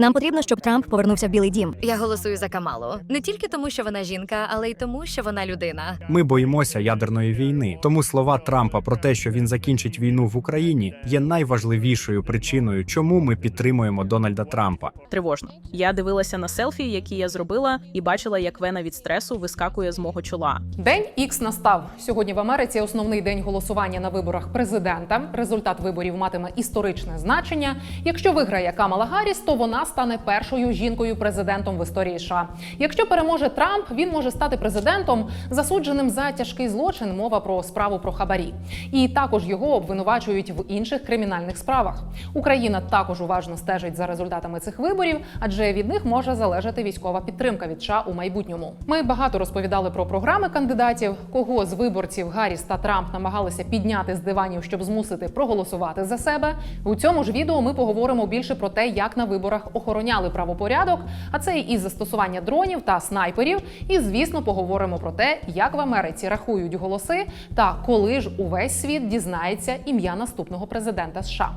Нам потрібно, щоб Трамп повернувся в Білий Дім. Я голосую за Камалу не тільки тому, що вона жінка, але й тому, що вона людина. Ми боїмося ядерної війни. Тому слова Трампа про те, що він закінчить війну в Україні, є найважливішою причиною, чому ми підтримуємо Дональда Трампа. Тривожно. Я дивилася на селфі, які я зробила, і бачила, як вена від стресу вискакує з мого чола. День Ікс настав сьогодні. В Америці основний день голосування на виборах президента. Результат виборів матиме історичне значення. Якщо виграє Камала Гарріс, то вона стане першою жінкою президентом в історії США. Якщо переможе Трамп, він може стати президентом, засудженим за тяжкий злочин. Мова про справу про хабарі. І також його обвинувачують в інших кримінальних справах. Україна також уважно стежить за результатами цих виборів, адже від них може залежати військова підтримка від США у майбутньому. Ми багато розповідали про програми кандидатів, кого з виборців Гарріс та Трамп намагалися підняти з диванів, щоб змусити проголосувати за себе. У цьому ж відео ми поговоримо більше про те, як на виборах охороняли правопорядок, а це і застосування дронів та снайперів. І звісно, поговоримо про те, як в Америці рахують голоси та коли ж увесь світ дізнається ім'я наступного президента США.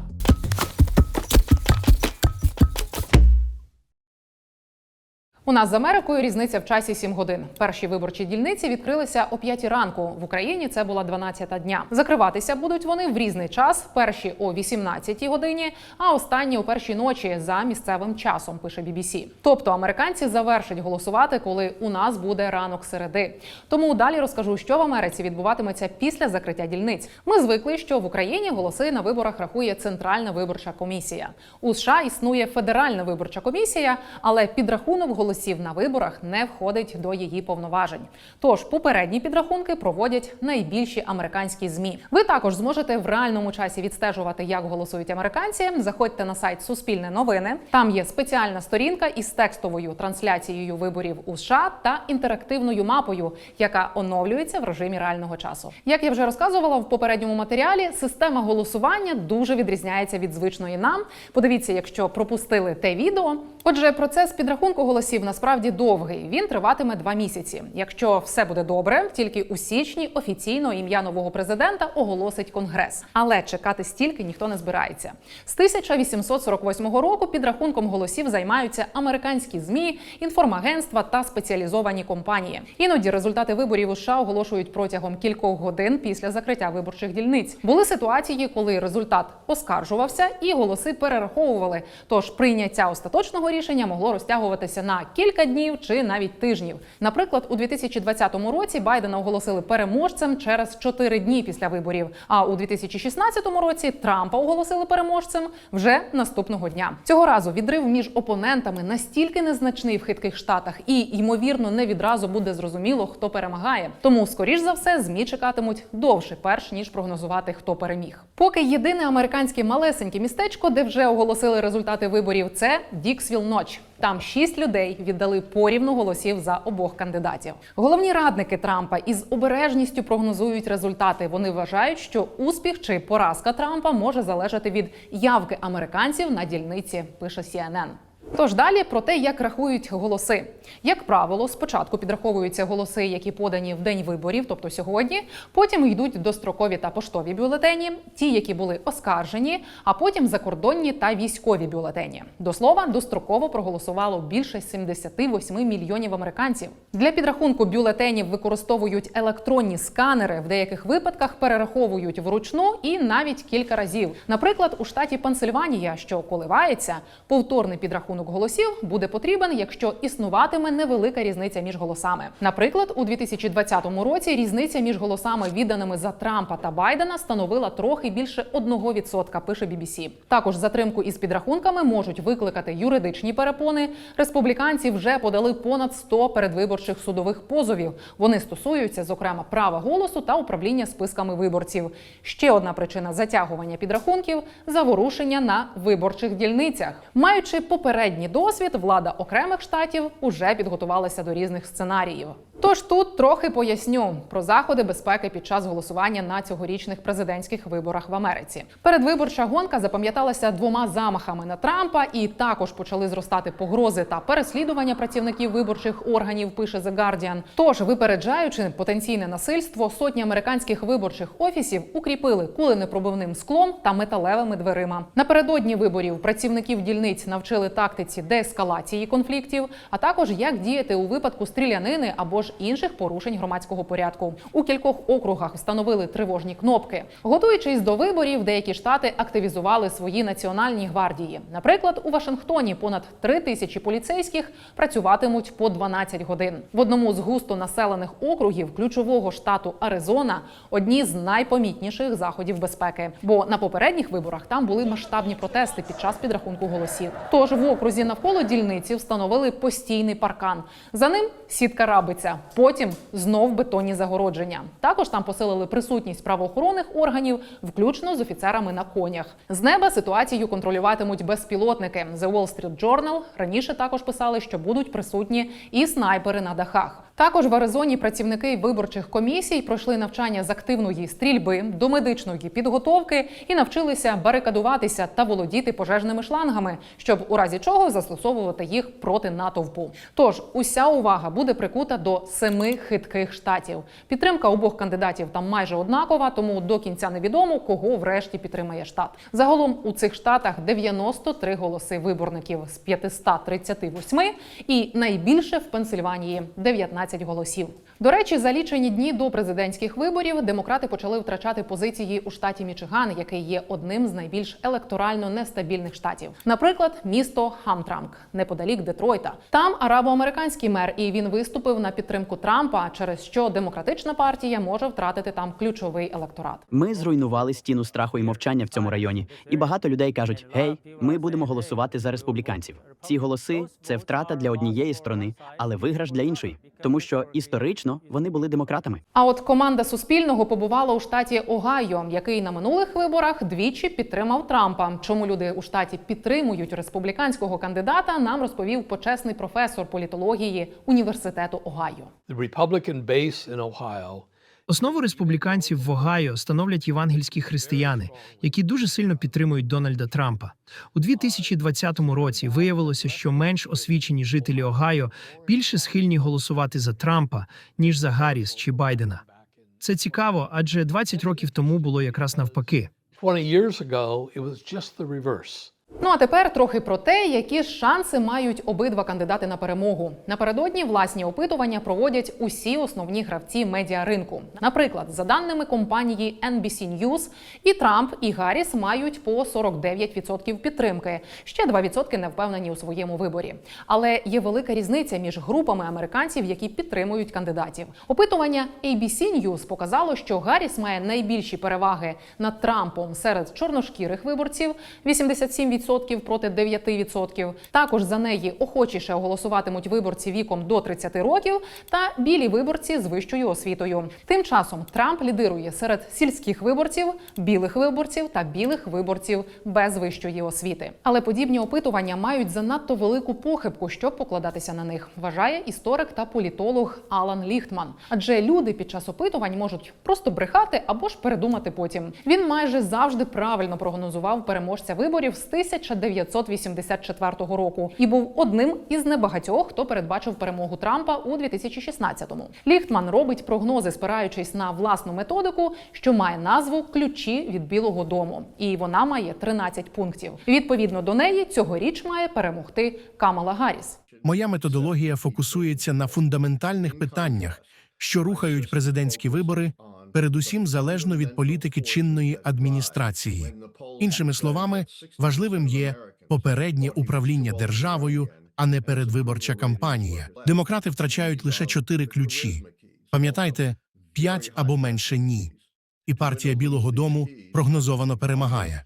У нас з Америкою різниця в часі 7 годин. Перші виборчі дільниці відкрилися о 5 ранку. В Україні це була 12 дня. Закриватися будуть вони в різний час. Перші о 18 годині, а останні о першій ночі за місцевим часом. Пише BBC. Тобто американці завершать голосувати, коли у нас буде ранок середи. Тому далі розкажу, що в Америці відбуватиметься після закриття дільниць. Ми звикли, що в Україні голоси на виборах рахує Центральна виборча комісія. У США існує федеральна виборча комісія, але підрахунок голосів на виборах не входить до її повноважень. Тож попередні підрахунки проводять найбільші американські змі. Ви також зможете в реальному часі відстежувати, як голосують американці. Заходьте на сайт Суспільне новини. Там є спеціальна сторінка із текстовою трансляцією виборів у США та інтерактивною мапою, яка оновлюється в режимі реального часу. Як я вже розказувала в попередньому матеріалі, система голосування дуже відрізняється від звичної нам. Подивіться, якщо пропустили те відео. Отже, процес підрахунку голосів насправді довгий. Він триватиме два місяці. Якщо все буде добре, тільки у січні офіційно ім'я нового президента оголосить конгрес. Але чекати стільки ніхто не збирається. З 1848 року підрахунком голосів займаються американські змі, інформагентства та спеціалізовані компанії. Іноді результати виборів у США оголошують протягом кількох годин після закриття виборчих дільниць. Були ситуації, коли результат оскаржувався і голоси перераховували. Тож прийняття остаточного рішення могло розтягуватися на кілька днів чи навіть тижнів. Наприклад, у 2020 році Байдена оголосили переможцем через 4 дні після виборів. А у 2016 році Трампа оголосили переможцем вже наступного дня. Цього разу відрив між опонентами настільки незначний в хитких штатах, і ймовірно не відразу буде зрозуміло, хто перемагає. Тому, скоріш за все, змі чекатимуть довше, перш ніж прогнозувати, хто переміг. Поки єдине американське малесеньке містечко, де вже оголосили результати виборів, це Діксвіл Ноч. Там шість людей віддали порівну голосів за обох кандидатів. Головні радники Трампа із обережністю прогнозують результати. Вони вважають, що успіх чи поразка Трампа може залежати від явки американців на дільниці. Пише CNN. Тож далі про те, як рахують голоси. Як правило, спочатку підраховуються голоси, які подані в день виборів, тобто сьогодні. Потім йдуть дострокові та поштові бюлетені, ті, які були оскаржені, а потім закордонні та військові бюлетені. До слова, достроково проголосувало більше 78 мільйонів американців. Для підрахунку бюлетенів використовують електронні сканери. В деяких випадках перераховують вручну і навіть кілька разів. Наприклад, у штаті Пенсильванія, що коливається, повторний підрахунок голосів буде потрібен, якщо існуватиме невелика різниця між голосами. Наприклад, у 2020 році різниця між голосами, відданими за Трампа та Байдена, становила трохи більше 1%, пише BBC. Також затримку із підрахунками можуть викликати юридичні перепони. Республіканці вже подали понад 100 передвиборчих судових позовів. Вони стосуються, зокрема, права голосу та управління списками виборців. Ще одна причина затягування підрахунків заворушення на виборчих дільницях. Маючи попередній досвід, влада окремих штатів уже підготувалася до різних сценаріїв. Тож тут трохи поясню про заходи безпеки під час голосування на цьогорічних президентських виборах в Америці. Передвиборча гонка запам'яталася двома замахами на Трампа, і також почали зростати погрози та переслідування працівників виборчих органів. Пише The Guardian. Тож, випереджаючи потенційне насильство, сотні американських виборчих офісів укріпили куленепробивним склом та металевими дверима. Напередодні виборів працівників дільниць навчили тактиці деескалації конфліктів, а також як діяти у випадку стрілянини або ж інших порушень громадського порядку. У кількох округах встановили тривожні кнопки. Готуючись до виборів, деякі штати активізували свої національні гвардії. Наприклад, у Вашингтоні понад три тисячі поліцейських працюватимуть по 12 годин. В одному з густо населених округів ключового штату Аризона одні з найпомітніших заходів безпеки. Бо на попередніх виборах там були масштабні протести під час підрахунку голосів. Тож в окрузі навколо дільниці встановили постійний паркан. За ним сітка рабиця. Потім знов бетонні загородження. Також там посилили присутність правоохоронних органів, включно з офіцерами на конях. З неба ситуацію контролюватимуть безпілотники. The Wall Street Journal раніше також писали, що будуть присутні і снайпери на дахах. Також в Аризоні працівники виборчих комісій пройшли навчання з активної стрільби до медичної підготовки і навчилися барикадуватися та володіти пожежними шлангами, щоб у разі чого застосовувати їх проти натовпу. Тож уся увага буде прикута до семи хитких штатів. Підтримка обох кандидатів там майже однакова, тому до кінця невідомо, кого врешті підтримає штат. Загалом у цих штатах 93 голоси виборників з 538 і найбільше в Пенсильванії 19 голосів. До речі, за лічені дні до президентських виборів демократи почали втрачати позиції у штаті Мічиган, який є одним з найбільш електорально нестабільних штатів. Наприклад, місто Хамтранг, неподалік Детройта. Там арабоамериканський мер, і він виступив на підтримку Трампа, через що демократична партія може втратити там ключовий електорат. Ми зруйнували стіну страху і мовчання в цьому районі, і багато людей кажуть: гей, ми будемо голосувати за республіканців. Ці голоси це втрата для однієї сторони, але виграш для іншої, тому що історично вони були демократами. А от команда Суспільного побувала у штаті Огайо, який на минулих виборах двічі підтримав Трампа. Чому люди у штаті підтримують республіканського кандидата? Нам розповів почесний професор політології університету Огайо. The Republican base in Ohio Основу республіканців в Огайо становлять євангельські християни, які дуже сильно підтримують Дональда Трампа. У 2020 році виявилося, що менш освічені жителі Огайо більше схильні голосувати за Трампа ніж за Гарріс чи Байдена. Це цікаво, адже 20 років тому було якраз навпаки. 20 years ago, it was just the reverse. Ну а тепер трохи про те, які шанси мають обидва кандидати на перемогу. Напередодні власні опитування проводять усі основні гравці медіаринку. Наприклад, за даними компанії NBC News, і Трамп, і Гарріс мають по 49% підтримки. Ще 2% не впевнені у своєму виборі. Але є велика різниця між групами американців, які підтримують кандидатів. Опитування ABC News показало, що Гарріс має найбільші переваги над Трампом серед чорношкірих виборців 87% проти 9%. Також за неї охочіше голосуватимуть виборці віком до 30 років та білі виборці з вищою освітою. Тим часом Трамп лідирує серед сільських виборців, білих виборців та білих виборців без вищої освіти. Але подібні опитування мають занадто велику похибку, щоб покладатися на них, вважає історик та політолог Алан Ліхтман. Адже люди під час опитувань можуть просто брехати або ж передумати потім. Він майже завжди правильно прогнозував переможця виборів з 1984 року і був одним із небагатьох, хто передбачив перемогу Трампа у 2016-му. Ліхтман робить прогнози, спираючись на власну методику, що має назву Ключі від Білого Дому, і вона має 13 пунктів. Відповідно до неї цьогоріч має перемогти Камала Гарріс. Моя методологія фокусується на фундаментальних питаннях, що рухають президентські вибори, передусім залежно від політики чинної адміністрації. Іншими словами, важливим є попереднє управління державою, а не передвиборча кампанія. Демократи втрачають лише чотири ключі. Пам'ятайте, п'ять або менше ні. І партія Білого Дому прогнозовано перемагає.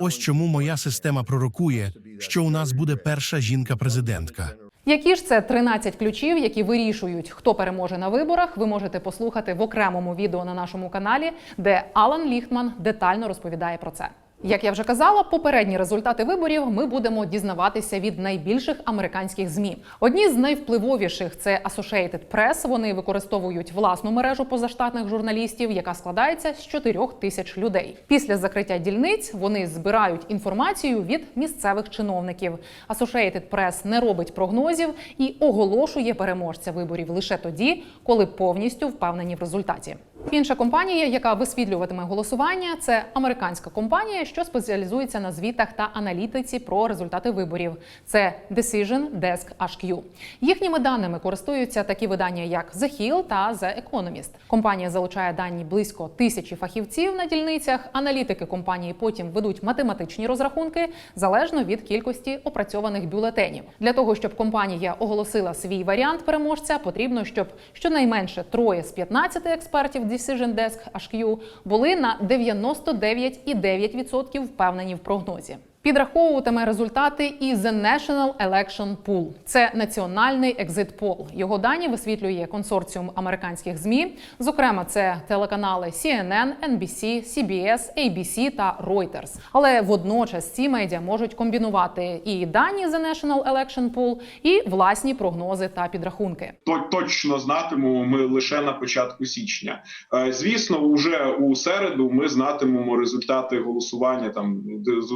Ось чому моя система пророкує, що у нас буде перша жінка-президентка. Які ж це 13 ключів, які вирішують, хто переможе на виборах, ви можете послухати в окремому відео на нашому каналі, де Алан Ліхтман детально розповідає про це. Як я вже казала, попередні результати виборів ми будемо дізнаватися від найбільших американських змі. Одні з найвпливовіших це Associated Press. Вони використовують власну мережу позаштатних журналістів, яка складається з 4 тисяч людей. Після закриття дільниць вони збирають інформацію від місцевих чиновників. Associated Press не робить прогнозів і оголошує переможця виборів лише тоді, коли повністю впевнені в результаті. Інша компанія, яка висвітлюватиме голосування, це американська компанія, що спеціалізується на звітах та аналітиці про результати виборів. Це Decision Desk HQ. Їхніми даними користуються такі видання, як The Hill та The Economist. Компанія залучає дані близько тисячі фахівців на дільницях. Аналітики компанії потім ведуть математичні розрахунки залежно від кількості опрацьованих бюлетенів. Для того щоб компанія оголосила свій варіант переможця, потрібно, щоб щонайменше троє з 15 експертів Decision Desk HQ були на 99,9% впевнені в прогнозі. Підраховуватиме результати і The National Election Pool. Це національний екзит пол. Його дані висвітлює консорціум американських змі. Зокрема, це телеканали CNN, NBC, CBS, ABC та Reuters. Але водночас ці медіа можуть комбінувати і дані The National Election Pool, і власні прогнози та підрахунки. то точно знатимемо ми лише на початку січня. Е, Звісно, уже у середу ми знатимемо результати голосування там з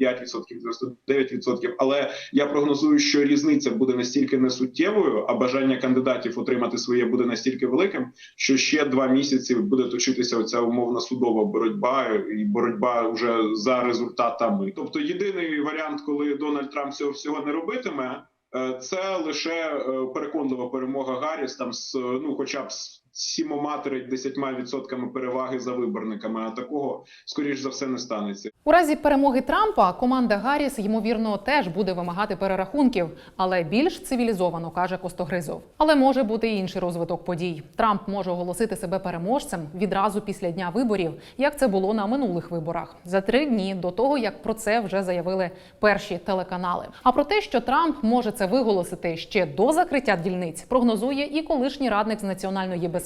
95%, 99%, Але я прогнозую, що різниця буде настільки несуттєвою, а бажання кандидатів отримати своє буде настільки великим, що ще два місяці буде точитися оця умовна судова боротьба і боротьба вже за результатами. Тобто, єдиний варіант, коли Дональд Трамп цього всього не робитиме. Е, Це лише е, переконлива перемога Гарріс там з ну, хоча б з сімома десятьма відсотками переваги за виборниками. А такого скоріш за все не станеться. У разі перемоги Трампа команда Гарріс ймовірно теж буде вимагати перерахунків, але більш цивілізовано каже Костогризов. Але може бути і інший розвиток подій. Трамп може оголосити себе переможцем відразу після дня виборів, як це було на минулих виборах, за три дні до того, як про це вже заявили перші телеканали. А про те, що Трамп може це виголосити ще до закриття дільниць, прогнозує і колишній радник з національної безпеки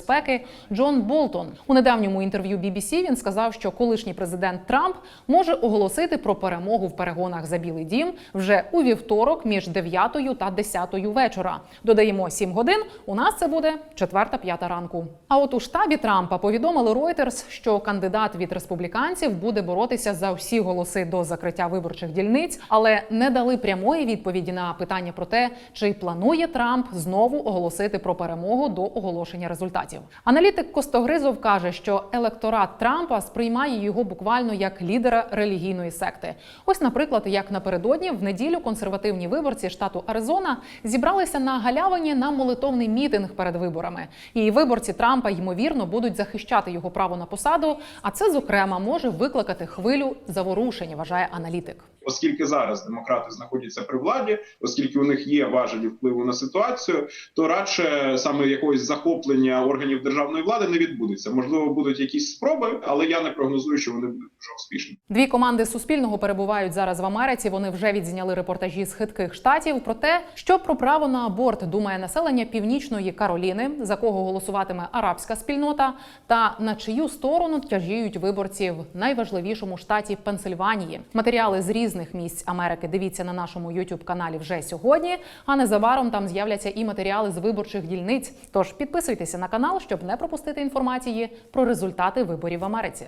Джон Болтон. У недавньому інтерв'ю BBC він сказав, що колишній президент Трамп може оголосити про перемогу в перегонах за Білий Дім вже у вівторок між 9 та 10 вечора. Додаємо 7 годин. У нас це буде 4-5 ранку. А от у штабі Трампа повідомили Reuters, що кандидат від республіканців буде боротися за всі голоси до закриття виборчих дільниць, але не дали прямої відповіді на питання про те, чи планує Трамп знову оголосити про перемогу до оголошення результатів. Аналітик Костогризов каже, що електорат Трампа сприймає його буквально як лідера релігійної секти. Ось, наприклад, як напередодні в неділю консервативні виборці штату Аризона зібралися на галявині на молитовний мітинг перед виборами. І виборці Трампа ймовірно будуть захищати його право на посаду. А це, зокрема, може викликати хвилю заворушень, вважає аналітик. Оскільки зараз демократи знаходяться при владі, оскільки у них є важелі впливу на ситуацію, то радше саме якогось захоплення органів державної влади не відбудеться. Можливо, будуть якісь спроби, але я не прогнозую, що вони будуть дуже успішні. Дві команди Суспільного перебувають зараз в Америці. Вони вже відзняли репортажі з хитких штатів про те, що про право на аборт думає населення північної Кароліни, за кого голосуватиме арабська спільнота, та на чию сторону тяжіють виборці в найважливішому штаті Пенсильванії. Матеріали з різних місць Америки дивіться на нашому youtube каналі вже сьогодні. А незабаром там з'являться і матеріали з виборчих дільниць. Тож підписуйтеся на канал, щоб не пропустити інформації про результати виборів в Америці.